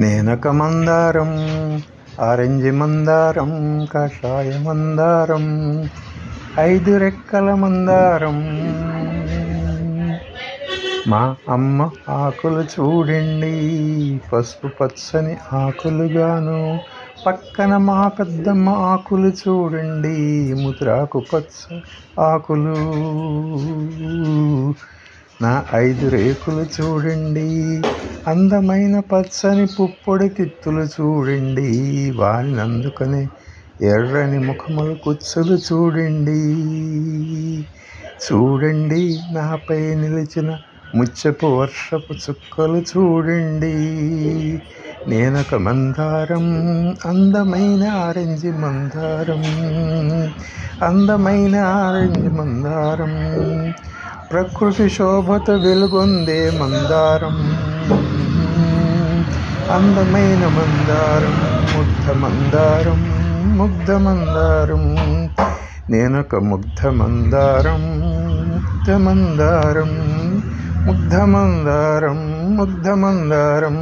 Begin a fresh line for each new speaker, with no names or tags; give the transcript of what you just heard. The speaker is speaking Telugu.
నేనొక మందారం ఆరెంజ్ మందారం కాషాయ మందారం ఐదు రెక్కల మందారం. మా అమ్మ ఆకులు చూడండి పసుపు పచ్చని ఆకులుగాను. పక్కన మా పెద్దమ్మ ఆకులు చూడండి ముద్రాకు పచ్చ ఆకులు. నా ఐదు రేకులు చూడండి అందమైన పచ్చని పుప్పొడి తిత్తులు చూడండి వారినందుకనే ఎర్రని ముఖములు కుచ్చులు చూడండి. చూడండి నాపై నిలిచిన ముచ్చపు వర్షపు చుక్కలు చూడండి. నేనొక మందారం అందమైన ఆరెంజ్ మందారం అందమైన ఆరెంజ్ మందారం. ప్రకృతి శోభత వెలుగొందే మందారం. అందమైన మందారం ముగ్ధ మందారం ముగ్ధ మందారం నేనొక ముగ్ధ మందారం ముగ్ధ మందారం ముగ్ధ మందారం ముగ్ధ మందారం